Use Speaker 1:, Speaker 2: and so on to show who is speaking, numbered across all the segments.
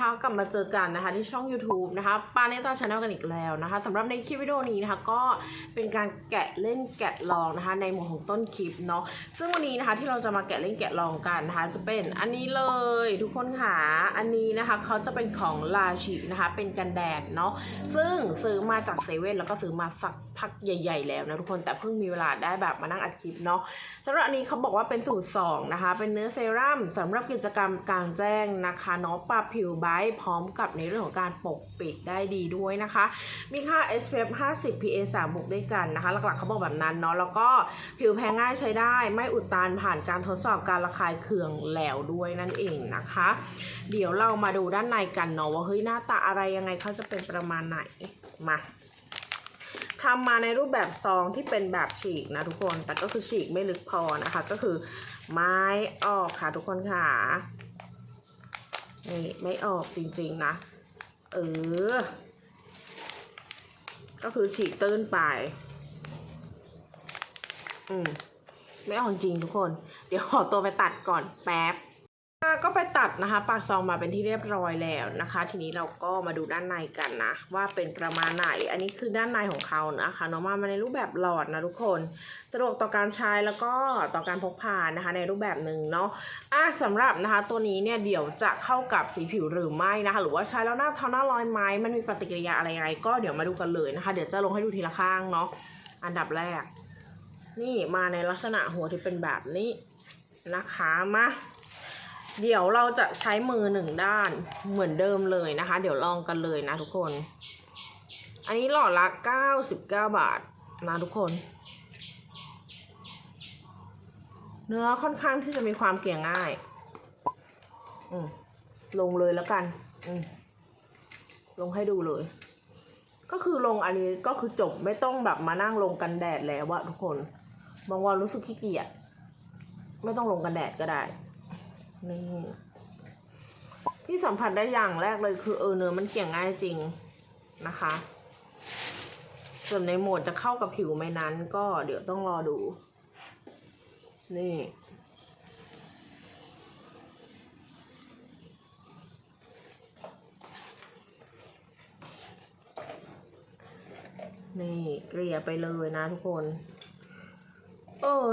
Speaker 1: นะคะ กลับมาเจอกันนะคะที่ช่อง YouTube นะคะปาเนต้าชาแนลกันอีกแล้วนะคะสำหรับในคลิปวิดีโอนี้นะคะก็เป็นการแกะเล่นแกะลองนะคะในหมวดของต้นคลิปเนาะซึ่งวันนี้นะคะที่เราจะมาแกะเล่นแกะลองกันนะคะจะเป็นอันนี้เลยทุกคนค่ะอันนี้นะคะเขาจะเป็นของลาชินะคะเป็นกันแดดเนาะซึ่งซื้อมาจากเซเว่นแล้วก็ซื้อมาสักพักใหญ่ ๆ แล้วนะทุกคนแต่เพิ่งมีเวลาได้แบบมานั่งอัดคลิปเนาะสำหรับอันนี้เขาบอกว่าเป็นสูตร2นะคะเป็นเนื้อเซรั่มสำหรับกิจกรรมกลางแจ้งนะคะเนาะปรับผิวไบรท์พร้อมกับในเรื่องของการปกปิดได้ดีด้วยนะคะ มีค่า SPF 50 PA 3บวกด้วยกันนะคะ หลักๆเขาบอกแบบนั้นเนาะแล้วก็ผิวแพ้ง่ายใช้ได้ ไม่อุดตันผ่านการทดสอบการระคายเคืองแล้วด้วยนั่นเองนะคะ เดี๋ยวเรามาดูด้านในกันเนาะว่าเฮ้ยหน้าตาอะไรยังไงเขาจะเป็นประมาณไหนมาทำมาในรูปแบบซองที่เป็นแบบฉีกนะทุกคน แต่ก็คือฉีกไม่ลึกพอนะคะ ก็คือไม้ออกค่ะทุกคนค่ะ นี่ไม่ออกจริงๆนะ เออ ก็คือฉีกตื้นไป อืม ไม่ออกจริงทุกคน เดี๋ยวขอตัวไปตัดก่อนแป๊บ ก็ไปตัดนะคะ ปากซองมาเป็นที่เรียบร้อยแล้วนะคะ ทีนี้เราก็มาดูด้านในกันนะ ว่าเป็นประมาณไหน อันนี้คือด้านในของเขานะคะเนาะมามาในรูปแบบหลอดนะทุกคนสะดวกต่อการใช้แล้วก็ต่อการพกพานะคะ ในรูปแบบหนึ่งเนาะอะสำหรับนะคะ ตัวนี้เนี่ยเดี๋ยวจะเข้ากับสีผิวหรือไม่นะคะ หรือว่าใช้แล้วหน้าเทาหน้าลอยไหมมันมีปฏิกิริยาอะไรยังไงก็เดี๋ยวมาดูกันเลยนะคะ เดี๋ยวจะลงให้ดูทีละข้างเนาะอันดับแรก นี่มาในลักษณะหัวที่เป็นแบบนี้นะคะมา เดี๋ยวเราจะใช้มือหนึ่งด้านเหมือนเดิมเลยนะคะ เดี๋ยวลองกันเลยนะทุกคน อันนี้หลอดละ 99 บาทนะทุกคน เนื้อค่อนข้างที่จะมีความเกลี่ยง่าย อืมลงเลยแล้วกัน อืมลงให้ดูเลย ก็คือลงอันนี้ก็คือจบไม่ต้องแบบมานั่งลงกันแดดแล้วอะทุกคนบางวันรู้สึกขี้เกียจไม่ต้องลงกันแดดก็ได้ นี่ที่สัมผัสได้อย่างแรกเลยคือเออเนื้อมันเกี่ยงง่ายจริงนะคะ ส่วนในโหมดจะเข้ากับผิวไหมนั้น ก็เดี๋ยวต้องรอดู นี่นี่เกลี่ยไปเลยนะทุกคน เออ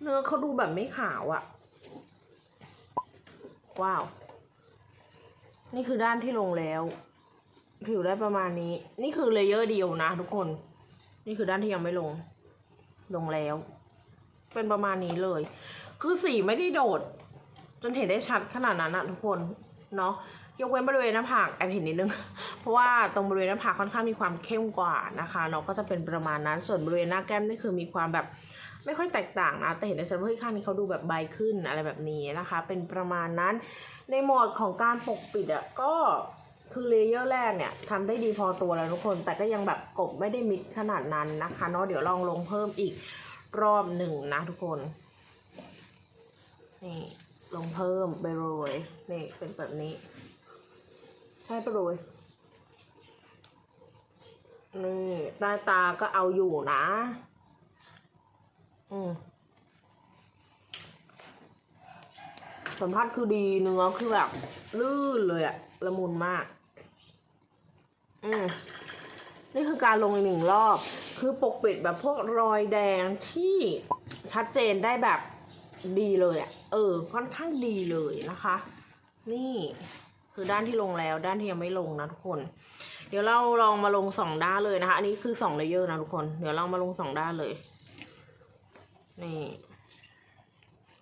Speaker 1: เนื้อเขาดูแบบไม่ขาวอะ ว้าว นี่คือด้านที่ลงแล้ว ผิวได้ประมาณนี้ นี่คือเลเยอร์เดียวนะทุกคน นี่คือด้านที่ยังไม่ลง ลงแล้ว เป็นประมาณนี้เลย คือสีไม่ได้โดด จนเห็นได้ชัดขนาดนั้นอะทุกคน เนาะยกเว้นบริเวณหน้าผากแอบเห็นนิดนึง เพราะว่าตรงบริเวณหน้าผากค่อนข้างมีความเข้มกว่านะคะเนาะก็จะเป็นประมาณนั้น ส่วนบริเวณหน้าแก้มนี่คือมีความแบบ ไม่ค่อยแตกต่างนะ แต่เห็นได้ชัดว่าข้างนี้เขาดูแบบใบขึ้นอะไรแบบนี้นะคะ เป็นประมาณนั้นในโหมดของการปกปิดอะก็คือเลเยอร์แรกเนี่ยทำได้ดีพอตัวแล้วทุกคน แต่ก็ยังแบบกบไม่ได้มิดขนาดนั้นนะคะเนาะเดี๋ยวลองลงเพิ่มอีกรอบหนึ่งนะทุกคนนี่ลงเพิ่มไปโรยนี่เป็นแบบนี้ ใช่ไปโรยนี่ใต้ตาก็เอาอยู่นะ อืมสัมผัสคือดีเนื้อคือแบบ ลื่นเลยอะละมุนมาก อืมนี่คือการลงอีกหนึ่งรอบ คือปกปิดแบบพวกรอยแดงที่ชัดเจนได้แบบดีเลยอะเออ ค่อนข้างดีเลยนะคะ นี่คือด้านที่ลงแล้วด้านที่ยังไม่ลงนะทุกคน เดี๋ยวเราลองมาลงสองด้านเลยนะคะ อันนี้คือสองเลเยอร์นะทุกคน เดี๋ยวเรามาลงสองด้านเลย นี่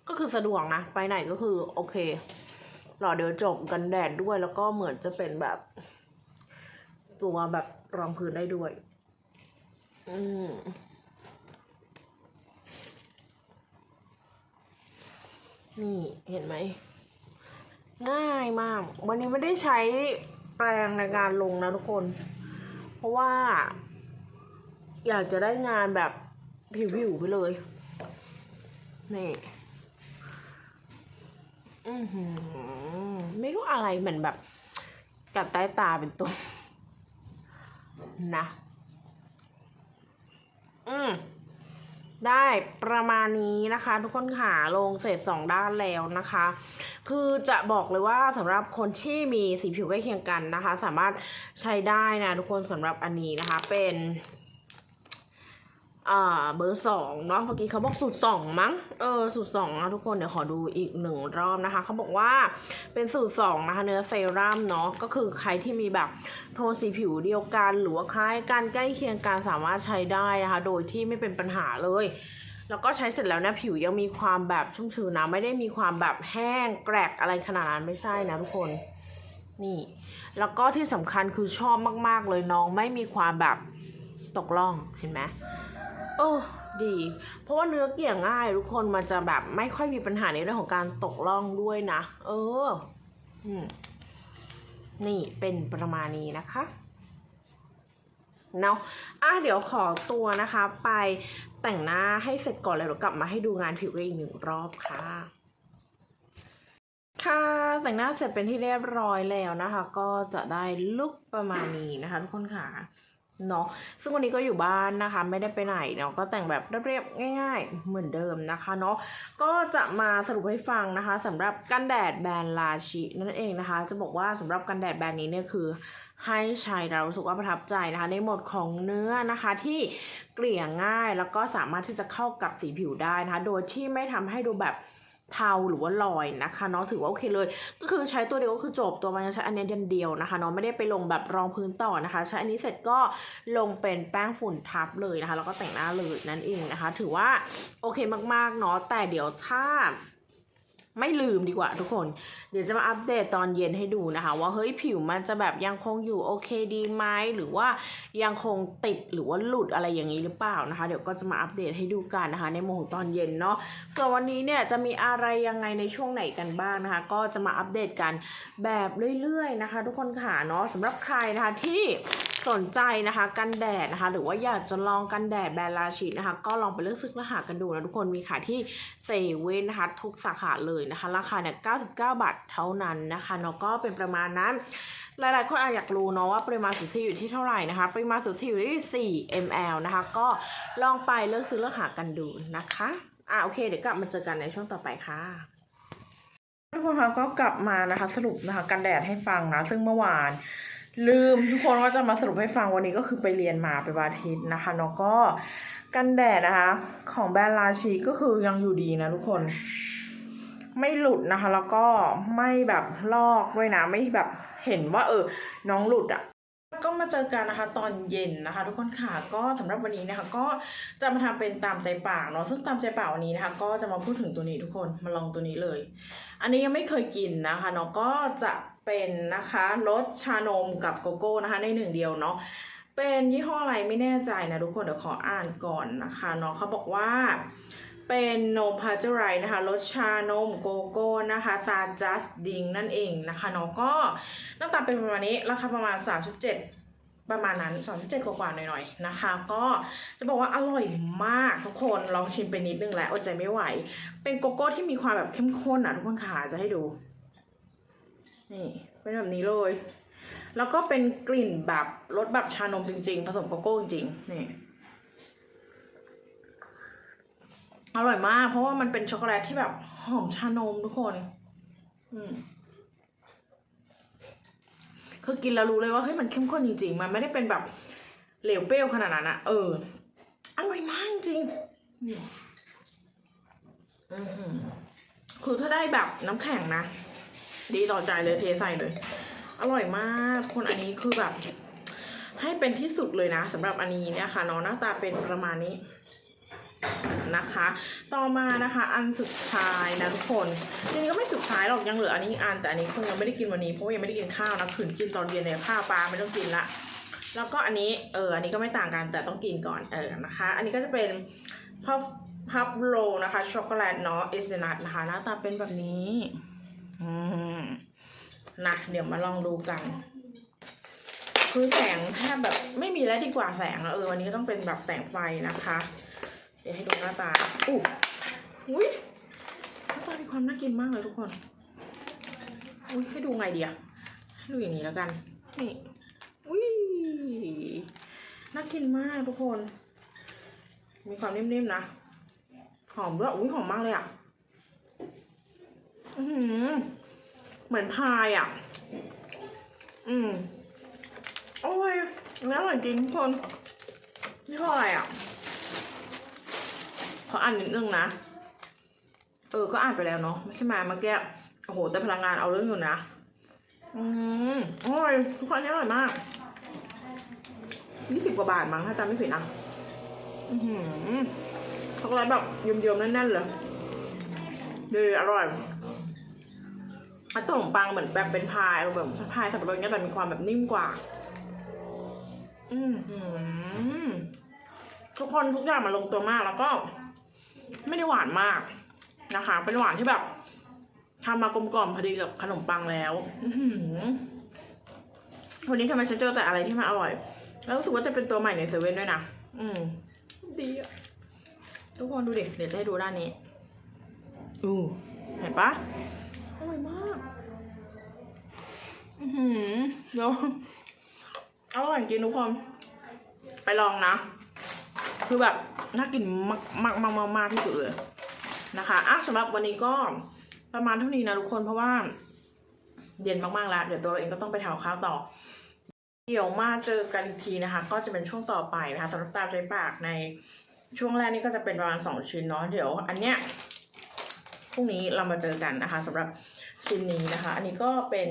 Speaker 1: ก็คือสะดวกนะ ไปไหนก็คือ โอเค หล่อเดี๋ยวจบกันแดดด้วยแล้วก็เหมือนจะเป็นแบบ ตัวแบบรองพื้นได้ด้วย อืมนี่เห็นไหม ง่ายมาก วันนี้ไม่ได้ใช้แปรงในการลงนะทุกคน เพราะว่า อยากจะได้งานแบบผิวๆไปเลย นี่อือหือไม่รู้อะไรเหมือนแบบกัดใต้ตาเป็นตัวนะ อืมได้ประมาณนี้นะคะ ทุกคนขาลงเสร็จสองด้านแล้วนะคะ คือจะบอกเลยว่าสำหรับคนที่มีสีผิวใกล้เคียงกันนะคะ สามารถใช้ได้นะทุกคนสำหรับอันนี้นะคะ เป็น อ่าเบอร์สองเนาะเมื่อกี้เขาบอกสูตรสองมั้งเออสูตรสองนะทุกคนเดี๋ยวขอดูอีกหนึ่งรอบนะคะเขาบอกว่าเป็นสูตรสองนะคะเนื้อเซรั่มเนาะก็คือใครที่มีแบบโทนสีผิวเดียวกันหรือว่าคล้ายกันใกล้เคียงกันสามารถใช้ได้นะคะ โดยที่ไม่เป็นปัญหาเลย แล้วก็ใช้เสร็จแล้วนะผิวยังมีความแบบชุ่มชื้นนะไม่ได้มีความแบบแห้งแกรกอะไรขนาดนั้นไม่ใช่นะทุกคนนี่ แล้วก็ที่สำคัญคือชอบมาก ๆ เลยน้องไม่มีความแบบตกล่องเห็นไหม โอ้ดี เพราะว่าเนื้อเกี่ยง่าย ทุกคนมันจะแบบไม่ค่อยมีปัญหาในเรื่องของการตกล่องด้วยนะ เออนี่เป็นประมาณนี้นะคะเนาะอะเดี๋ยวขอตัวนะคะ ไปแต่งหน้าให้เสร็จก่อนเลยเดี๋ยวกลับมาให้ดูงานผิวอีกหนึ่งรอบค่ะ ค่ะแต่งหน้าเสร็จเป็นที่เรียบร้อยแล้วนะคะ ก็จะได้ลุคประมาณนี้นะคะ ทุกคนค่ะ เนาะซึ่งวันนี้ก็อยู่บ้านนะคะ ไม่ได้ไปไหนเนาะก็แต่งแบบเรียบๆง่าย ๆ เหมือนเดิมนะคะเนาะก็จะมาสรุปให้ฟังนะคะสำหรับกันแดดแบรนด์ลาชินั่นเองนะคะ จะบอกว่าสำหรับกันแดดแบรนด์นี้เนี่ยคือให้ใช้เรารู้สึกว่าประทับใจนะคะ ในหมดของเนื้อนะคะที่เกลี่ยง่ายแล้วก็สามารถที่จะเข้ากับสีผิวได้นะคะ โดยที่ไม่ทำให้ดูแบบ เทาหรือว่าลอยนะคะเนาะถือว่าโอเคเลย ก็คือใช้ตัวเดียวก็คือจบตัวมันจะใช้อันเนี้ยเดียวนะคะเนาะไม่ได้ไปลงแบบรองพื้นต่อนะคะ ใช้อันนี้เสร็จก็ลงเป็นแป้งฝุ่นทับเลยนะคะ แล้วก็แต่งหน้าเลยนั่นเองนะคะ ถือว่าโอเคมากๆเนาะแต่เดี๋ยวถ้า ไม่ลืมดีกว่าทุกคน เดี๋ยวจะมาอัปเดตตอนเย็นให้ดูนะคะ ว่าเฮ้ยผิวมันจะแบบยังคงอยู่โอเคดีไหมหรือว่ายังคงติดหรือว่าหลุดอะไรอย่างนี้หรือเปล่านะคะ เดี๋ยวก็จะมาอัปเดตให้ดูกันนะคะ ในโมงตอนเย็นเนาะส่วนวันนี้เนี่ยจะมีอะไรยังไงในช่วงไหนกันบ้างนะคะ ก็จะมาอัปเดตกันแบบเรื่อยๆนะคะ ทุกคนค่ะเนาะสำหรับใครนะคะที่ สนใจนะคะกันแดดนะคะ หรือว่าอยากจะลองกันแดดแบรนด์ลาชินะคะ ก็ลองไปเลือกซื้อรหัสกันดูนะทุกคนมีขายที่เซเว่นนะคะ ทุกสาขาเลยนะคะ ราคาเนี่ย99 บาทเท่านั้นนะคะเนาะก็เป็นประมาณนั้น หลายๆคนอาจอยากรู้เนาะว่าปริมาณสุทธิอยู่ที่เท่าไหร่นะคะ ปริมาณสุทธิอยู่ที่ 4 ml นะคะ ก็ลองไปเลือกซื้อเลือกหากันดูนะคะอะโอเคเดี๋ยวกลับมาเจอกันในช่วงต่อไปค่ะทุกคนคะก็กลับมานะคะ สรุปนะคะกันแดดให้ฟังนะ ซึ่งเมื่อวาน ลืมทุกคนว่าจะมาสรุปให้ฟังวันนี้ก็คือไปเรียนมาไปวันอาทิตย์นะคะเนาะก็กันแดดนะคะ ของแบรนด์ลาชีก็คือยังอยู่ดีนะทุกคน ไม่หลุดนะคะ แล้วก็ไม่แบบลอกด้วยนะไม่แบบเห็นว่า เออ น้องหลุดอะ่ะก็มาเจอกันนะคะตอนเย็นนะคะ ทุกคนค่ะก็สำหรับวันนี้นะคะ ก็จะมาทำเป็นตามใจปากเนาะซึ่งตามใจปากวันนี้นะคะ ก็จะมาพูดถึงตัวนี้ทุกคนมาลองตัวนี้เลย อันนี้ยังไม่เคยกินนะคะเนาะก็จะ เป็นนะคะรสชานมกับโกโก้นะคะในหนึ่งเดียวเนาะเป็นยี่ห้ออะไรไม่แน่ใจนะทุกคนเดี๋ยวขออ่านก่อนนะคะเนาะเขาบอกว่าเป็นนมพาเจอไรนะคะรสชานมโกโก้นะคะตาจัสดิงนั่นเองนะคะเนาะก็หน้าตาเป็นประมาณนี้ราคาประมาณ 37 ประมาณนั้น 37 กว่าๆหน่อยๆนะคะ ก็จะบอกว่าอร่อยมากทุกคนลองชิมไปนิดนึงแล้วอดใจไม่ไหว เป็นโกโก้ที่มีความแบบเข้มข้นอะทุกคนค่ะจะให้ดู นี่เป็นแบบนี้เลย แล้วก็เป็นกลิ่นแบบรสแบบชานมจริง ๆ ผสมโกโก้จริงๆนี่อร่อยมาก เพราะว่ามันเป็นช็อกโกแลตที่แบบหอมชานมทุกคน อืมคือกินแล้วรู้เลยว่าเฮ้ยมันเข้มข้นจริงๆ มันไม่ได้เป็นแบบเหลวเปรี้ยวขนาดนั้นอะเออ อร่อยมากจริงนี่อือหือคือถ้าได้แบบน้ำแข็งนะ ดีต่อใจเลยเทใส่เลย อร่อยมากคนอันนี้คือแบบ ให้เป็นที่สุดเลยนะสำหรับอันนี้เนี่ยค่ะเนาะหน้าตาเป็นประมาณนี้นะคะ ต่อมานะคะอันสุดท้ายนะทุกคนจริงๆก็ไม่สุดท้ายหรอกยังเหลืออันนี้อันแต่อันนี้คงยังไม่ได้กินวันนี้เพราะว่ายังไม่ได้กินข้าวนะขืนกินตอนเย็นเนี่ยข้าวปลาไม่ต้องกินละแล้วก็อันนี้เอออันนี้ก็ไม่ต่างกันแต่ต้องกินก่อนเออนะคะ อันนี้ก็จะเป็นพับพับโรนะคะช็อกโกแลตเนาะเอสเนัทนะคะหน้าตาเป็นแบบนี้อืม นะเดี๋ยวมาลองดูกัน คือแสงแทบแบบไม่มีแล้วดีกว่าแสงแล้วเออวันนี้ต้องเป็นแบบแสงไฟนะคะ เดี๋ยวให้ดูหน้าตาอู้อุ้ยหน้าตามีความน่ากินมากเลยทุกคนอุ้ยให้ดูไงดีอะให้ดูอย่างนี้แล้วกันนี่อุ้ยน่ากินมากทุกคน มีความนิ่มๆนะหอมด้วยอุ้ยหอมมากเลยอะ อือหือ เหมือนพายอะ อืม โอ้ยแล้วอร่อยจริงทุกคนนี่คืออะไรอะขออ่านนิดนึงนะ เออ ก็อ่านไปแล้วเนาะไม่ใช่ไหมเมื่อกี้ โอ้โห แต่พลังงานเอาเรื่องอยู่นะ อืมอร่อยทุกคนนนี้อร่อยมากยี่สิบกว่าบาทมั้งถ้าจำไม่ผิดนะอือหือช็อกโกแลตแบบเยิ้มๆแน่นๆเลยดีอร่อย อันตัวขนมปังเหมือนแบบเป็นพายแบบพายสับปะรดเนี่ยแต่มีความแบบนิ่มกว่า อืมหือทุกคนทุกอย่างมันลงตัวมากแล้วก็ ไม่ได้หวานมากนะคะ เป็นหวานที่แบบทำมากลมกล่อมพอดีกับขนมปังแล้วอืวันนี้ทำไมฉันเจอแต่อะไรที่มันอร่อย แล้วรู้สึกว่าจะเป็นตัวใหม่ในเซเว่นด้วยนะอืม ดีอะทุกคนดูดิเดี๋ยวจะให้ดูด้านนี้ อู้เห็นปะ ร่อยมาก อือหือเดี๋ยวอร่อยจริงทุกคน ไปลองนะ คือแบบน่ากินมากมากมากมากมากที่สุดเลยนะคะอะสำหรับวันนี้ก็ประมาณเท่านี้นะทุกคนเพราะว่า เย็นมากๆแล้ว เดี๋ยวตัวเองก็ต้องไปทำข้าวต่อ เดี๋ยวมาเจอกันอีกทีนะคะ ก็จะเป็นช่วงต่อไปนะคะสำหรับตาใจปากในช่วงแรกนี่ก็จะเป็นประมาณสองชิ้นเนาะเดี๋ยว อันเนี้ย พรุ่งนี้เรามาเจอกันนะคะสำหรับชิ้นนี้นะคะ อันนี้ก็เป็น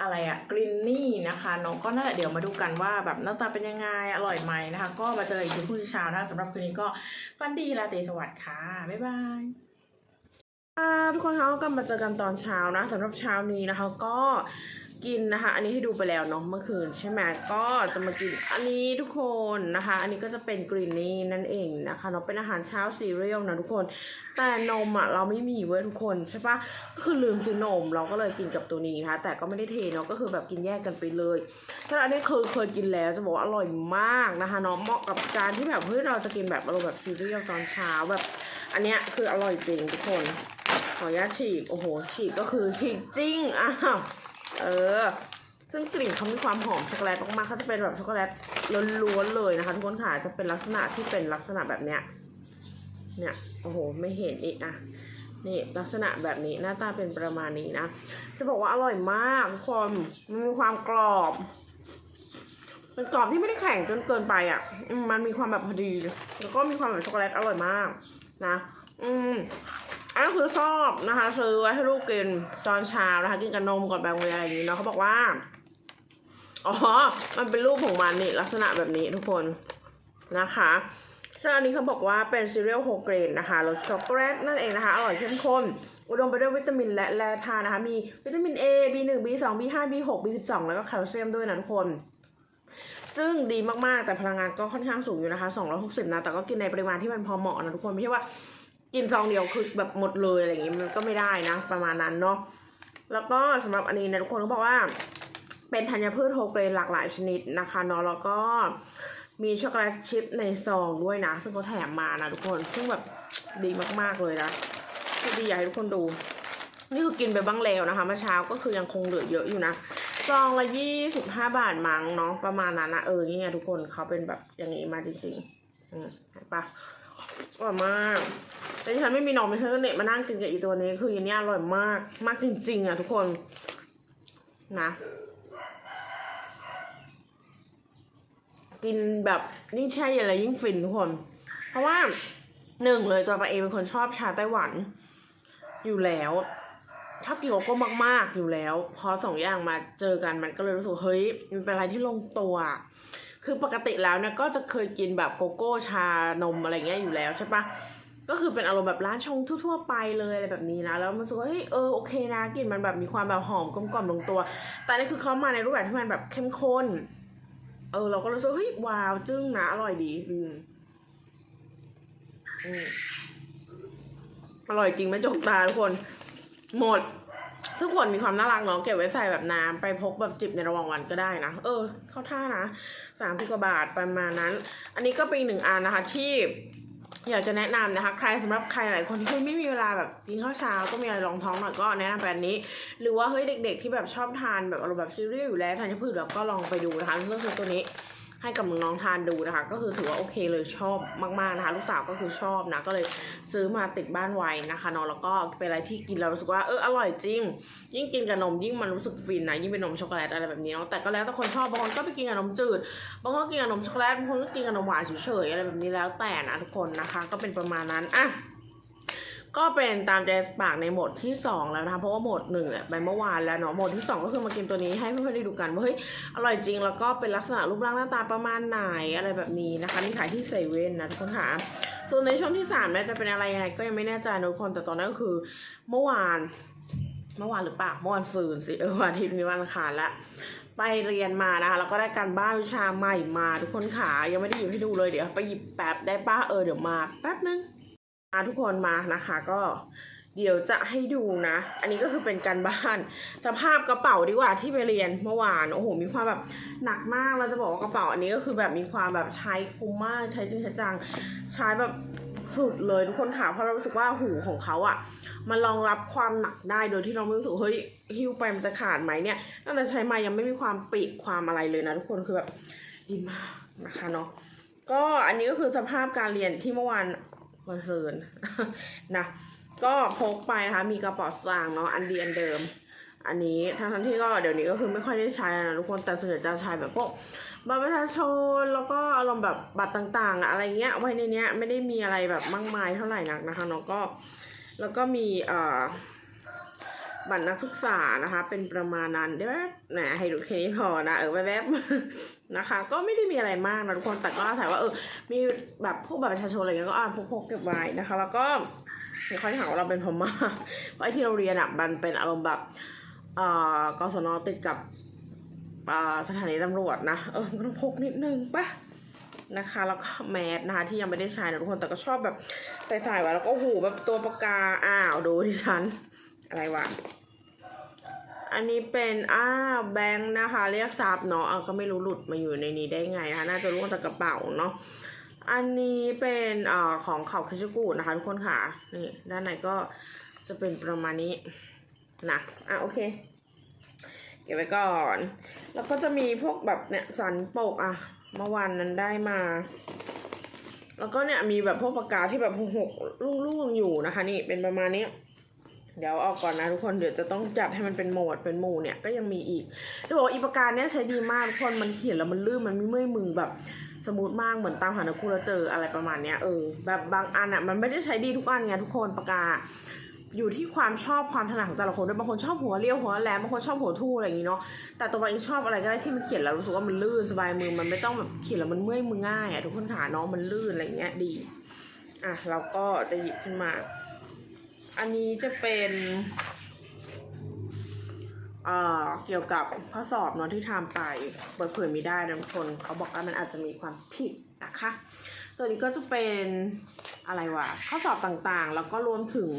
Speaker 1: อะไรอะกรีนนี่นะคะเนาะก็น่าเดี๋ยวมาดูกันว่าแบบหน้าตาเป็นยังไงอร่อยไหมนะคะ ก็มาเจออีกทีพรุ่งนี้เช้านะคะสำหรับคืนนี้ก็ฟันดีราตรีสวัสดิ์ค่ะบ๊ายบายทุกคนคะก็มาเจอกันตอนเช้านะสำหรับเช้านี้นะคะก็ กินนะคะ อันนี้ให้ดูไปแล้วเนาะเมื่อคืนใช่ไหมก็จะมากินอันนี้ทุกคนนะคะ อันนี้ก็จะเป็นกรีนนี่นั่นเองนะคะเนาะเป็นอาหารเช้าซีเรียลนะทุกคน แต่นมอะเราไม่มีเว้ยทุกคนใช่ปะก็คือลืมซื้อนมเราก็เลยกินกับตัวนี้นะคะแต่ก็ไม่ได้เทเนาะก็คือแบบกินแยกกันไปเลยถ้าอันนี้เคยเคยกินแล้วจะบอกว่าอร่อยมากนะคะเนาะเหมาะกับการที่แบบเฮ้ยเราจะกินแบบอารมณ์แบบซีเรียลตอนเช้าแบบอันเนี้ยคืออร่อยจริงทุกคนขออนุญาตฉีกโอ้โหฉีกก็คือฉีกจริงอ้าว เออ ซึ่งกลิ่นเขามีความหอมช็อกโกแลตมากๆเขาจะเป็นแบบช็อกโกแลตล้วนๆเลยนะคะ ทุกคนค่ะจะเป็นลักษณะที่เป็นลักษณะแบบเนี้ย เนี่ย โอ้โห ไม่เห็นอีกอะนี่ลักษณะแบบนี้หน้าตาเป็นประมาณนี้นะ จะบอกว่าอร่อยมากทุกคนมันมีความกรอบเป็นกรอบที่ไม่ได้แข็งจนเกินไปอะมมันมีความแบบพอดี แล้วก็มีความแบบช็อกโกแลตอร่อยมาก นะ อืม อันนนคือชอบนะคะ ซื้อไว้ให้ลูกกินตอนเช้านะคะกินกับนมก่อนไปโรงเรียนอะไรอย่างนี้เนาะเขาบอกว่า อ๋อ มันเป็นรูปของมันนี่ลักษณะแบบนี้ทุกคนนะคะซึ่งอันนี้เขาบอกว่าเป็นซีเรียลโฮเกรนนะคะรสช็อกโกแลตนั่นเองนะคะ อร่อยเข้มข้น อุดมไปด้วยวิตามินและแร่ธาตุนะคะ มีวิตามิน A B1 B2 B5 B6 B12 แล้วก็แคลเซียมด้วยนะทุกคน ซึ่งดีมากๆ แต่พลังงานก็ค่อนข้างสูงอยู่นะคะ 260 นะ แต่ก็กินในปริมาณที่มันพอเหมาะนะทุกคน ไม่ใช่ว่า กินซองเดียวคือแบบหมดเลยอะไรอย่างงี้มันก็ไม่ได้นะ ประมาณนั้นเนาะแล้วก็สำหรับอันนี้นะทุกคนก็บอกว่า เป็นธัญพืชโฮเกรนหลากหลายชนิดนะคะเนาะแล้วก็มีช็อกโกแลตชิพในซองด้วยนะ ซึ่งเขาแถมมานะทุกคน ซึ่งแบบดีมากๆเลยนะคือดีอยากให้ทุกคนดู นี่คือกินไปบ้างแล้วนะคะเมื่อเช้าก็คือยังคงเหลือเยอะอยู่นะซองละยี่สิบห้าบาทมั้งเนาะประมาณนั้นนะเออนี่ไงทุกคนเขาเป็นแบบอย่างนี้มาจริงๆ อืมเห็นปะ อร่อยมาก แต่ที่ฉันไม่มีนมฉันก็เน็ตมานั่งกินกับอีตัวนี้ คืออันนี้อร่อยมาก มากจริงๆอะทุกคน นะกินแบบยิ่งแช่เย็นอะไรยิ่งฟินทุกคน เพราะว่าหนึ่งเลยตัวปาเองเป็นคนชอบชาไต้หวัน อยู่แล้วชอบกินโกโก้มาก ๆ อยู่แล้ว พอสองอย่างมาเจอกันมันก็เลยรู้สึกเฮ้ยมันเป็นอะไรที่ลงตัว คือปกติแล้วเนี่ยก็จะเคยกินแบบโกโก้ชานมอะไรเงี้ยอยู่แล้วใช่ปะก็คือเป็นอารมณ์แบบร้านชงทั่ว ๆ ไปเลยอะไรแบบนี้นะแล้วมันรู้สึกว่าเฮ้ยเออโอเคนะกลิ่นมันแบบมีความแบบหอมกลมกล่อมลงตัว แต่นี่คือเขามาในรูปแบบที่มันแบบเข้มข้น เออ เราก็รู้สึกเฮ้ยว้าวจึ้งนะอร่อยดี อืมอืมอร่อยจริงไม่จกตาทุกคน หมด ซึ่งขวดมีความน่ารักเนาะเก็บไว้ใส่แบบน้ำไปพกแบบจิบในระหว่างวันก็ได้นะ เออ เข้าท่านะสามสิบกว่าบาทประมาณนั้น อันนี้ก็เป็นหนึ่งอันนะคะที่อยากจะแนะนำนะคะ ใครสำหรับใครหลายคนที่ไม่มีเวลาแบบกินข้าวเช้าก็มีอะไรรองท้องหน่อยก็แนะนำแบบนี้ หรือว่าเฮ้ยเด็ก ๆ ที่แบบชอบทานแบบอารมณ์แบบซีเรียลอยู่แล้วทานพืชแบบก็ลองไปดูนะคะเรื่องคือตัวนี้ ให้กับน้องทานดูนะคะ ก็คือถือว่าโอเคเลยชอบมากๆนะคะ ลูกสาวก็คือชอบนะก็เลยซื้อมาติดบ้านไว้นะคะเนาะแล้วก็เป็นอะไรที่กินแล้วรู้สึกว่าเอออร่อยจริง ยิ่งกินกับนมยิ่งมันรู้สึกฟินนะยิ่งเป็นนมช็อกโกแลตอะไรแบบนี้เนาะแต่ก็แล้วแต่คนชอบบางคนก็ไปกินกับนมจืดบางคนก็กินกับนมช็อกโกแลตบางคนก็กินกับนมหวานเฉยๆอะไรแบบนี้แล้วแต่นะทุกคนนะคะ ก็เป็นประมาณนั้นอะ ก็เป็นตามใจปากในโหมดที่ 2 แล้วนะคะเพราะว่าโหมดหนึ่งเนี่ยไปเมื่อวานแล้วเนาะโหมดที่ 2 ก็คือมากินตัวนี้ให้เพื่อนๆได้ดูกันว่าเฮ้ยอร่อยจริงแล้วก็เป็นลักษณะรูปร่างหน้าตาประมาณไหนอะไรแบบนี้นะคะนี่ขายที่เซเว่นนะทุกคนค่ะส่วนในช่วงที่3เนี่ยจะเป็นอะไรยังไงก็ยังไม่แน่ใจนะทุกคนแต่ตอนนั้นก็คือเมื่อวานเมื่อวานหรือเปล่าเมื่อวานซืนสิเออวันอาทิตย์นี้วันอังคารละไปเรียนมานะคะแล้วก็ได้การบ้านวิชาใหม่มาทุกคนขายังไม่ได้หยิบให้ดูเลยเดี๋ยวไปหยิบแป๊บได้ป้าเออเดี๋ยวมาแป๊บนึง ทุกคนมานะคะก็เดี๋ยวจะให้ดูนะ อันนี้ก็คือเป็นการบ้าน สภาพกระเป๋าดีกว่าที่ไปเรียนเมื่อวาน โอ้โห มีความแบบหนักมาก เราจะบอกว่ากระเป๋าอันนี้ก็คือแบบมีความแบบใช้คุ้มมาก ใช้จริงใช้จัง ใช้แบบสุดเลยทุกคนค่ะเพราะเรารู้สึกว่าหูของเขาอะ่ะ มันรองรับความหนักได้โดยที่เราไม่รู้สึกเฮ้ยหิ้วไปมันจะขาดไหมเนี่ยตั้งแต่ใช้มายังไม่มีความปีกความอะไรเลยนะทุกคนคือแบบดีมากนะคะเนาะ ก็อันนี้ก็คือสภาพการเรียนที่เมื่อวาน วันซืนนะก็พกไปนะคะมีกระเป๋าสตางค์เนาะอันดีอันเดิม อันนี้ทั้งทั้งที่ก็เดี๋ยวนี้ก็คือไม่ค่อยได้ใช้นะทุกคนแต่ส่วนใหญ่จะใช้แบบพวกบัตรประชาชนแล้วก็อารมณ์แบบบัตรต่างๆ อะอะไรเงี้ยไว้ในเนี้ยไม่ได้มีอะไรแบบมากมายเท่าไหร่นักนะคะเนาะก็ แล้วก็มีเอ่อ บัตรนักศึกษานะคะ เป็นประมาณนั้นได้ไหมแหนให้ดูแค่นี้พอนะเออแวบๆนะคะ ก็ไม่ได้มีอะไรมากนะทุกคนแต่ก็ถ่ายว่าเออมีแบบพวกบัตรประชาชนอะไรเงี้ยก็อ่านพกๆเก็บไว้นะคะ แล้วก็เดี๋ยวเขาจะถามว่าเราเป็นพม่าเพราะไอ้ที่เราเรียนอะมันเป็นอารมณ์แบบเอ่อกศนติดกับอ่าสถานีตำรวจนะเออต้องพกนิดนึงปะนะคะแล้วก็แมสนะคะที่ยังไม่ได้ใช้นะทุกคนแต่ก็ชอบแบบใส่ๆไว้แล้วก็หูแบบตัวปากกาอ้าวดูที่ฉัน อะไรวะ อันนี้เป็นอ้าแบงค์นะคะ เรียกซับเนาะเอาก็ไม่รู้หลุดมาอยู่ในนี้ได้ไงคะน่าจะรู้จากกระเป๋าเนาะอันนี้เป็นเอ่อของเขาคิชกุนะคะทุกคนค่ะนี่ด้านในก็จะเป็นประมาณนี้นะอะโอเค เก็บไว้ก่อน แล้วก็จะมีพวกแบบเนี่ยสันปกอะเมื่อวานนั้นได้มา แล้วก็เนี่ยมีแบบพวกปากกาที่แบบหกลูกๆอยู่นะคะ นี่เป็นประมาณนี้ เดี๋ยวเอาก่อนนะทุกคนเดี๋ยวจะต้องจัดให้มันเป็นโหมดเป็นหมู่เนี่ยก็ยังมีอีกจะบอกว่าอีปากกาเนี่ยใช้ดีมากทุกคนมันเขียนแล้วมันลื่นมันไม่เมื่อยมือแบบสมูทมากเหมือนตามหาหนังคู่แล้วเจออะไรประมาณเนี้ยเออแบบบางอันอะมันไม่ได้ใช้ดีทุกอันไงทุกคนปากกาอยู่ที่ความชอบความถนัดของแต่ละคนด้วยบางคนชอบหัวเรียวหัวแหลมบางคนชอบหัวทู่อะไรอย่างงี้เนาะแต่ตัวเองชอบอะไรก็ได้ที่มันเขียนแล้วรู้สึกว่ามันลื่นสบายมือมันไม่ต้องแบบเขียนแล้วมันเมื่อยมือง่ายอะทุกคนขาน้องมันลื่นอะไรเงี้ยดีอะเราก็จะหยิบขึ้นมา อันนี้จะเป็นเอ่อเกี่ยวกับข้อสอบเนาะที่ทำไปเปิดเผยไม่ได้นะทุกคนเขาบอกว่ามันอาจจะมีความผิดนะคะส่วนนี้ก็จะเป็นอะไรวะข้อสอบต่างๆ แล้วก็รวมถึง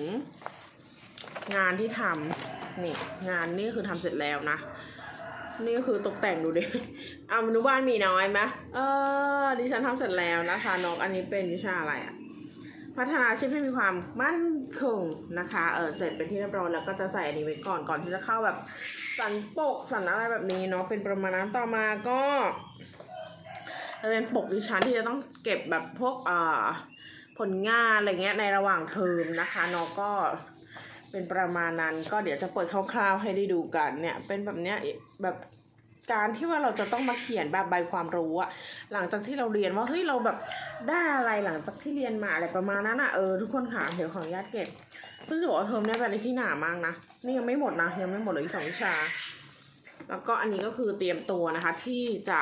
Speaker 1: งานที่ทำนี่งานนี่คือทำเสร็จแล้วนะ นี่ก็คือตกแต่งดูดิเอามนุบ้านมีน้อยไหมเออดิฉันทำเสร็จแล้วนะคะน้องอันนี้เป็นวิชาอะไรอะ พัฒนาชีพให้มีความมั่นคงนะคะ เออเสร็จเป็นที่เรียบร้อยแล้วก็จะใส่อันนี้ไว้ก่อนก่อนที่จะเข้าแบบสันปกสันอะไรแบบนี้เนาะเป็นประมาณนั้นต่อมาก็จะเป็นปกดิฉันที่จะต้องเก็บแบบพวกเอ่อผลงานอะไรเงี้ยในระหว่างเทอมนะคะเนาะก็เป็นประมาณนั้นก็เดี๋ยวจะเปิดคร่าวๆให้ได้ดูกันเนี่ยเป็นแบบเนี้ยแบบ การที่ว่าเราจะต้องมาเขียนแบบใบความรู้อะหลังจากที่เราเรียนว่าเฮ้ยเราแบบได้อะไรหลังจากที่เรียนมาอะไรประมาณนั้นอะเออทุกคนค่ะเดี๋ยวขออนุญาตเก็บ ซึ่งจะบอกว่าเทอมเนี้ยเป็นอะไรที่หนามากนะนี่ยังไม่หมดนะยังไม่หมดเลยอีกสองวิชา แล้วก็อันนี้ก็คือเตรียมตัวนะคะที่จะ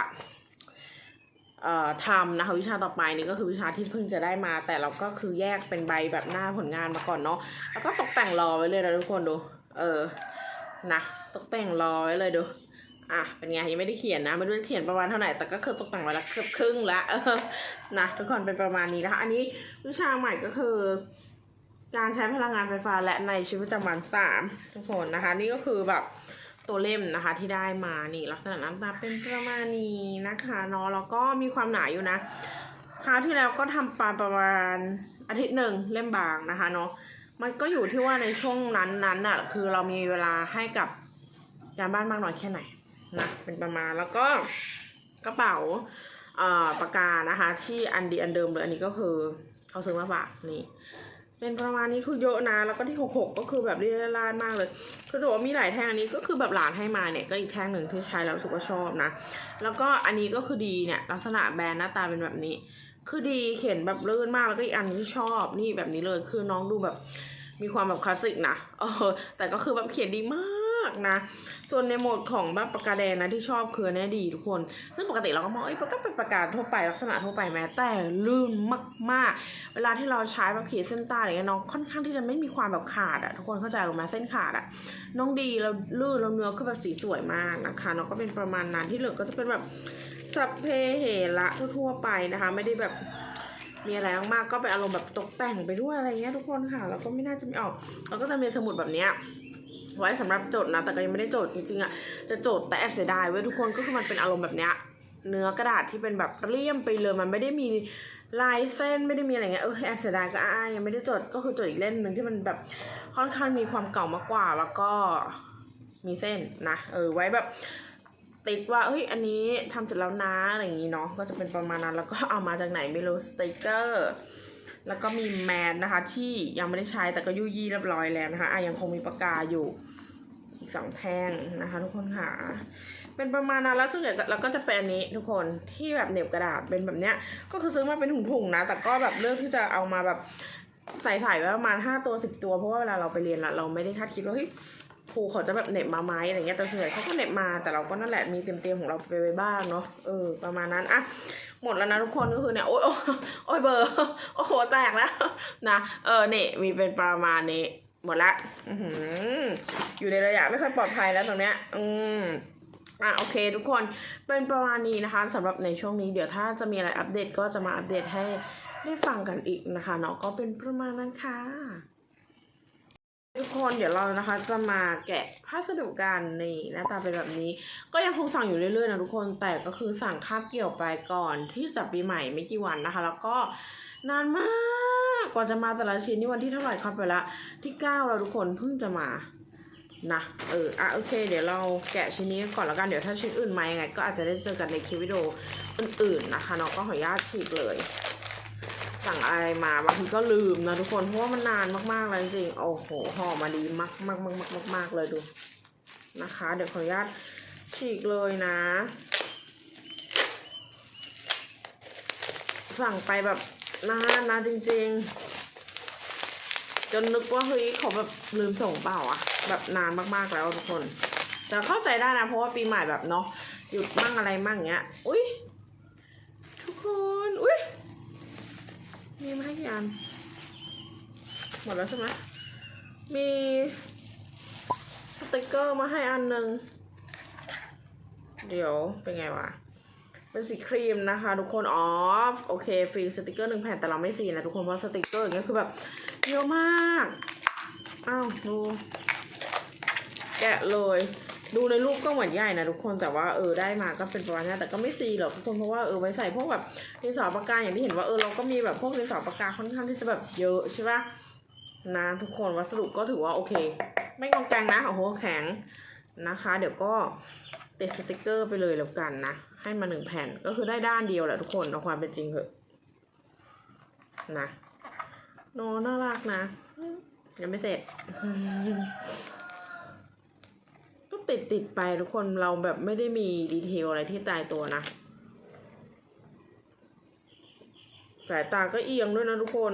Speaker 1: เอ่อทำนะคะวิชาต่อไปนี่ก็คือวิชาที่เพิ่งจะได้มา แต่เราก็คือแยกเป็นใบแบบหน้าผลงานมาก่อนเนาะแล้วก็ตกแต่งรอไว้เลยนะทุกคนดู เออนะตกแต่งรอไว้เลยดู อะเป็นไงยังไม่ได้เขียนนะไม่รู้เขียนประมาณเท่าไหร่แต่ก็คือตกแต่งไว้แล้วเกือบครึ่งละนะทุกคนเป็นประมาณนี้นะคะ อันนี้วิชาใหม่ก็คือ การใช้พลังงานไฟฟ้าและในชีวิตประจำวันสามทุกคนนะคะ นี่ก็คือแบบตัวเล่มนะคะที่ได้มานี่ลักษณะน้าตาเป็นประมาณนี้นะคะเนาะแล้วก็มีความหนาอยู่นะคราวที่แล้วก็ทำปาประมาณอาทิตย์หนึ่งเล่มบางนะคะเนาะมันก็อยู่ที่ว่าในช่วงนั้นนั้นอะคือเรามีเวลาให้กับการบ้านมากน้อยแค่ไหน นะเป็นประมาณแล้วก็กระเป๋าเอ่อปากกานะคะ ที่อันดีอันเดิมเลยอันนี้ก็คือเขาซื้อมาฝากนี่ เป็นประมาณนี้คือเยอะนะ แล้วก็ที่หกหกก็คือแบบเรียราดมากเลย คือจะบอกว่ามีหลายแท่งอันนี้ก็คือแบบหลานให้มาเนี่ยก็อีกแท่งหนึ่งที่ใช้แล้วสึกว่าชอบนะ แล้วก็อันนี้ก็คือดีเนี่ยลักษณะแบรนด์หน้าตาเป็นแบบนี้ คือดีเขียนแบบลื่นมากแล้วก็อีกอันที่ชอบนี่แบบนี้เลยคือน้องดูแบบมีความแบบคลาสสิกนะเออแต่ก็คือแบบเขียนดีมาก นะ ส่วนในโหมดของแบบปากกาแดงนะที่ชอบคืออนเนี้ยดีทุกคน ซึ่งปกติเราก็มองเอ้ยมันก็เป็นปากกาทั่วไปลักษณะทั่วไปแม้แต่ลื่นมากๆ เวลาที่เราใช้แบบขีดเส้นใต้อะไรเงี้ยน้องค่อนข้างที่จะไม่มีความแบบขาดอะทุกคนเข้าใจหรือไหมเส้นขาดอะน้องดีแล้วลื่นแล้วเนื้อคือแบบสีสวยมากนะคะน้องก็เป็นประมาณนั้นที่เหลือก็จะเป็นแบบสัพเพเหระทั่วๆไปนะคะ ไม่ได้แบบมีอะไรมากก็เป็นอารมณ์แบบตกแต่งไปด้วยอะไรเงี้ยทุกคนค่ะ แล้วก็ไม่น่าจะมีออก แล้วก็จะมีสมุดแบบเนี้ย ไว้สำหรับจดนะ แต่ก็ยังไม่ได้จดจริงๆอะจะจดแต่แอบเสียดายเว้ยทุกคนก็คือมันเป็นอารมณ์แบบเนี้ยเนื้อกระดาษที่เป็นแบบเรียมไปเลยมันไม่ได้มีลายเส้นไม่ได้มีอะไรเงี้ยเออแอบเสียดายก็อ้ายยังไม่ได้จดก็คือจดอีกเล่มหนึ่งที่มันแบบค่อนข้างมีความเก่ามากกว่าแล้วก็มีเส้นนะเออไว้แบบติดว่าเฮ้ยอันนี้ทำเสร็จแล้วนะอะไรอย่างนี้เนาะก็จะเป็นประมาณนั้นแล้วก็เอามาจากไหนไม่รู้สติกเกอร์ แล้วก็มีแมสนะคะ ที่ยังไม่ได้ใช้แต่ก็ยุ่ยยี่เรียบร้อยแล้วนะคะอะยังคงมีปากกาอยู่อีกสองแท่งนะคะ ทุกคนค่ะ เป็นประมาณนั้นแล้วส่วนใหญ่เราก็จะเป็นอันนี้ทุกคนที่แบบเหน็บกระดาษเป็นแบบเนี้ยก็คือซื้อมาเป็นถุงๆนะ แต่ก็แบบเลือกที่จะเอามาแบบใส่ใส่ไว้ประมาณห้าตัวสิบตัว เพราะว่าเวลาเราไปเรียนละเราไม่ได้คาดคิดว่าเฮ้ยครูเขาจะแบบเน็บมาไหมอะไรเงี้ยแต่ส่วนใหญ่เขาก็เน็บมาแต่เราก็นั่นแหละมีเตรียมๆของเราไปไว้บ้างเนาะเออประมาณนั้นอะ หมดแล้วนะทุกคนก็คือเนี่ยโอ๊ยโอ๊ยเบอร์ โอ้โหแตกแล้วนะเออเนี่ยมีเป็นประมาณนี้ หมดละอือหืออยู่ในระยะไม่ค่อยปลอดภัยแล้วตรงเนี้ย อืมอะโอเคทุกคนเป็นประมาณนี้นะคะสำหรับในช่วงนี้เดี๋ยวถ้าจะมีอะไรอัปเดตก็จะมาอัปเดตให้ได้ฟังกันอีกนะคะเนาะก็เป็นประมาณนั้นค่ะ ทุกคนเดี๋ยวเรานะคะจะมาแกะพัสดุกันนี่หน้าตาเป็นแบบนี้ ก็ยังคงสั่งอยู่เรื่อยๆนะทุกคนแต่ก็คือสั่งคาบเกี่ยวไปก่อนที่จะปีใหม่ไม่กี่วันนะคะ แล้วก็นานมากกว่าจะมาแต่ละชิ้นนี่วันที่เท่าไหร่ครับไปละที่เก้าแล้วทุกคนเพิ่งจะมานะเอออะโอเค เดี๋ยวเราแกะชิ้นนี้ก่อนแล้วกันเดี๋ยวถ้าชิ้นอื่นมายังไง ก็อาจจะได้เจอกันในคลิปวิดีโออื่นๆนะคะเนาะก็ขออนุญาตฉีกเลย สั่งอะไรมาบางทีก็ลืมนะทุกคนเพราะว่ามันนานมากๆแล้วจริงๆโอ้โหห่อมาดีมากมากมากมากมากมากเลยดูนะคะ เดี๋ยวขออนุญาตฉีกเลยนะ สั่งไปแบบนานนะจริง ๆ จนนึกว่าเฮ้ยเขาแบบลืมส่งเปล่าอะแบบนานมากๆแล้วทุกคน แต่เข้าใจได้นะเพราะว่าปีใหม่แบบเนาะหยุดมั่งอะไรมั่งเงี้ย อุ้ยทุกคน อุ้ย มีมาให้กี่อันหมดแล้วใช่ไหมมีสติกเกอร์มาให้อันหนึ่งเดี๋ยวเป็นไงวะเป็นสีครีมนะคะทุกคนอ๋อโอเคฟรีสติกเกอร์หนึ่งแผ่นแต่เราไม่ฟรีนะทุกคนเพราะสติกเกอร์อย่างเงี้ยคือแบบเยอะมาก อ้าวดู แกะเลย ดูในรูปก็เหมือนใหญ่นะทุกคนแต่ว่าเออได้มาก็เป็นประมาณนี้แต่ก็ไม่ซีหรอกทุกคนเพราะว่าเออไว้ใส่พวกแบบดินสอปากกาอย่างที่เห็นว่าเออเราก็มีแบบพวกดินสอปากกาค่อนข้างที่จะแบบเยอะใช่ปะนะทุกคนวัสดุก็ถือว่าโอเค ไม่กองแกงนะโอ้โหแข็งนะคะ เดี๋ยวก็ติดสติกเกอร์ไปเลยแล้วกันนะ ให้มาหนึ่งแผ่นก็คือได้ด้านเดียวแหละทุกคนเอาความเป็นจริงเถอะนะโนน่ารักนะยังไม่เสร็จ ติดติดไปทุกคนเราแบบไม่ได้มีดีเทลอะไรที่ตายตัวนะ สายตาก็เอียงด้วยนะทุกคน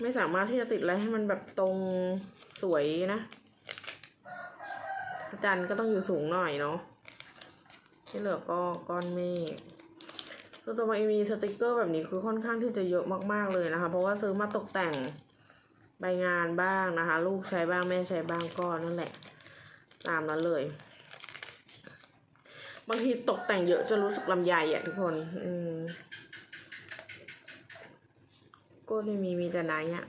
Speaker 1: ไม่สามารถที่จะติดอะไรให้มันแบบตรงสวยนะอาจารย์ก็ต้องอยู่สูงหน่อยเนาะที่เหลือก็ก้อนเมฆคือตัวมันมีสติกเกอร์แบบนี้คือค่อนข้างที่จะเยอะมากๆเลยนะคะ เพราะว่าซื้อมาตกแต่งใบงานบ้างนะคะ ลูกใช้บ้างแม่ใช้บ้างก็นั่นแหละ ตามนั้นเลย บางทีตกแต่งเยอะจนรู้สึกลำใหญ่ะทุกคน อืมก็ไม่มีมีแต่ไหนอะ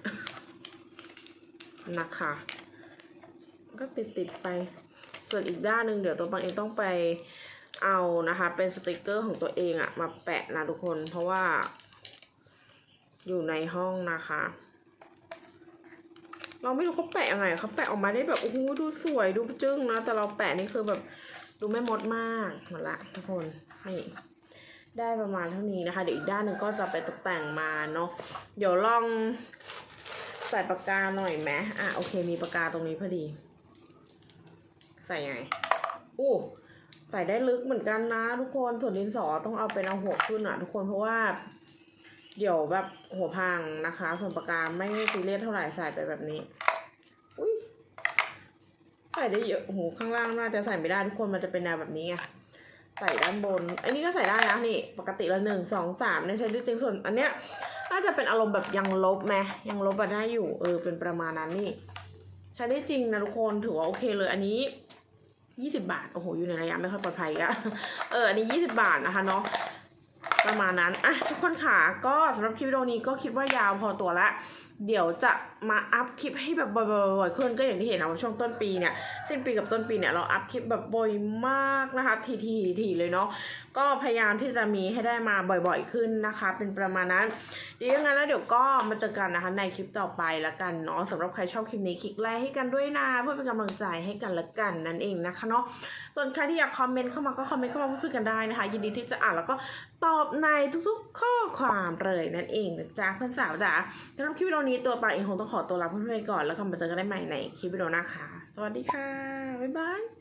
Speaker 1: นะคะก็ติดติดๆไป ส่วนอีกด้านหนึ่งเดี๋ยวตัวปังเองต้องไปเอานะคะ เป็นสติกเกอร์ของตัวเองอะมาแปะนะทุกคน เพราะว่าอยู่ในห้องนะคะ เราไม่รู้เขาแปะยังไงเขาแปะออกมาได้แบบโอ้โหดูสวยดูจึ้งนะแต่เราแปะนี่คือแบบดูไม่มดมากหมดละทุกคนนี่ได้ประมาณเท่านี้นะคะ เดี๋ยวอีกด้านหนึ่งก็จะไปตกแต่งมาเนาะเดี๋ยวลองใส่ปากกาหน่อยไหมอะโอเคมีปากกาตรงนี้พอดี ใส่ไงอู้ใส่ได้ลึกเหมือนกันนะ ทุกคนส่วนดินสอต้องเอาเป็นเอาหัวขึ้นอะ ทุกคนเพราะว่า เดี๋ยวแบบหัวพังนะคะ ส่วนปากกาไม่ซีเรียสเท่าไหร่ใส่ไปแบบนี้ อุ้ยใส่ได้เยอะโอ้โหข้างล่างน่าจะใส่ไม่ได้ทุกคนมันจะเป็นแนวแบบนี้ไงใส่ด้านบน อันนี้ก็ใส่ได้นะนี่ ปกติละหนึ่งสองสามเนี่ยใช้ได้จริงส่วน อันเนี้ยน่าจะเป็นอารมณ์แบบยังลบไหมยังลบอะได้อยู่ เออ เป็นประมาณนั้นนี่ ใช้ได้จริงนะทุกคนถือว่าโอเคเลย อันนี้ยี่สิบาท โอ้โห อยู่ในระยะไม่ค่อยปลอดภัยอะเออ อันนี้ยี่สิบาทนะคะเนาะ ประมาณนั้นอะทุกคนค่ะก็สำหรับคลิปวิดีโอนี้ก็คิดว่ายาวพอตัวละ เดี๋ยวจะมาอัพคลิปให้แบบบ่อยๆขึ้นก็อย่างที่เห็นนะว่าช่วงต้นปีเนี่ยสิ้นปีกับต้นปีเนี่ยเราอัพคลิปแบบบ่อยมากนะคะทีทีทีเลยเนาะก็พยายามที่จะมีให้ได้มาบ่อยๆขึ้นนะคะ เป็นประมาณนั้นเดี๋ยวยังไงแล้วเดี๋ยวก็มาเจอกันนะคะในคลิปต่อไปละกันเนาะสำหรับใครชอบคลิปนี้คลิกไลค์ให้กันด้วยนะเพื่อเป็นกำลังใจให้กันละกันนั่นเองนะคะเนาะส่วนใครที่อยากคอมเมนต์เข้ามาก็คอมเมนต์เข้ามาพูดคุยกันได้นะคะ ยินดีที่จะอ่านแล้วก็ ตอบในทุกๆข้อความเลยนั่นเองนะจ๊ะเพื่อนสาวจ๋าสำหรับคลิปวิดีโอนี้ตัวปาเองคงต้องขอตัวลาเพื่อนๆไปก่อนแล้วก็มาเจอกันได้ใหม่ในคลิปวิดีโอหน้าค่ะ สวัสดีค่ะ บ๊ายบาย